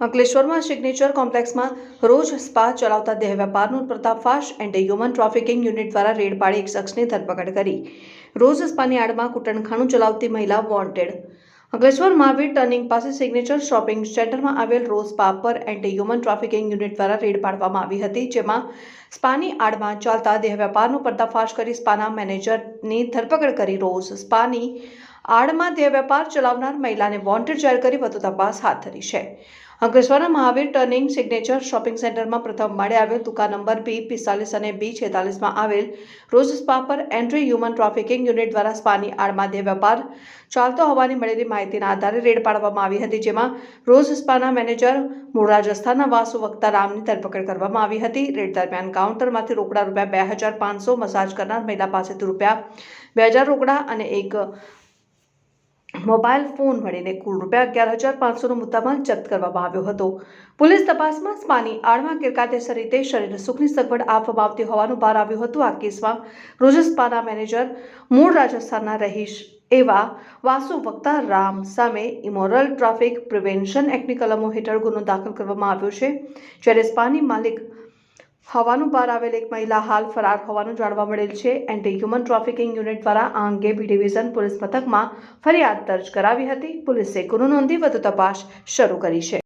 અંકલેશ્વરમાં સિગ્નેચર કોમ્પ્લેક્સમાં રોજ સ્પા ચલાવતા દેહ વેપારનું પ્રતાપફાશ એન્ટી હ્યુમન ટ્રાફિકિંગ યુનિટ દ્વારા રેડ પાડી એક શખ્સની ધરપકડ કરી. રોજ સ્પાની આડમાં કૂટણખાનું ચલાવતી મહિલા વોન્ટેડ અંકલેશ્વર મહાવીર ટર્નિંગ પાસે સિગ્નેચર શોપિંગ સેન્ટરમાં આવેલ રોઝ સ્પા પર એન્ટી હ્યુમન ટ્રાફિકિંગ યુનિટ દ્વારા રેડ પાડવામાં આવી હતી, જેમાં સ્પાની આડમાં ચાલતા દેહ વેપારનું પર્દાફાશ કરી સ્પાના મેનેજરની ધરપકડ કરી. રોઝ સ્પાની આડમાં દેહ વેપાર ચલાવનાર મહિલાને વોન્ટેડ જાહેર કરી વધુ તપાસ હાથ ધરી છે. અંકલેશ્વરના મહાવીર ટર્નિંગ સિગ્નેચર શોપિંગ સેન્ટરમાં પ્રથમ માળે આવેલ દુકાન નંબર બી, પિસ્તાલીસ અને બી છેતાલીસમાં આવેલ રોઝ સ્પા પર એન્ટ્રી હ્યુમન ટ્રાફિકિંગ યુનિટ દ્વારા સ્પાની આડમાં દેહ વેપાર ચાલતો હોવાની મળેલી માહિતીના આધારે રેડ પાડવામાં આવી હતી, જેમાં રોઝ સ્પાના મેનેજર મૂળ રાજસ્થાનના વાસુ વક્તા રામની ધરપકડ કરવામાં આવી હતી. રેડ દરમિયાન કાઉન્ટરમાંથી રોકડા રૂપિયા બે હજાર પાંચસો મસાજ કરનાર મહિલા પાસેથી રૂપિયા બે હજાર રોકડા અને એક મોબાઈલ ફોન મળીને કુલ રૂપિયા અગિયાર હજાર પાંચસોનો મુદ્દામાલ જપ્ત કરવામાં આવ્યો હતો. પોલીસ તપાસમાં સ્પાની આડમાં ગેરકાયદેસર રીતે શરીર સુખની સગવડ આપવામાં આવતી હોવાનું બહાર આવ્યું હતું. આ કેસમાં રોજ સ્પાના મેનેજર, મૂળ રાજસ્થાનના રહીશ એવા વાસુ વક્તા રામ સામે ઇમોરલ ટ્રાફિક પ્રિવેન્શન એક્ટની કલમો હેઠળ ગુનો દાખલ કરવામાં આવ્યો છે. જ્યારે સ્પાની માલિક હોવાનું બહાર આવેલ એક મહિલા હાલ ફરાર હોવાનું જાણવા મળેલ છે. એન્ટી હ્યુમન ટ્રાફિકિંગ યુનિટ દ્વારા આ અંગે બી ડિવિઝન પોલીસ મથકમાં ફરિયાદ દર્જ કરાવી હતી. પોલીસે ગુનો નોંધી વધુ તપાસ શરૂ કરી છે.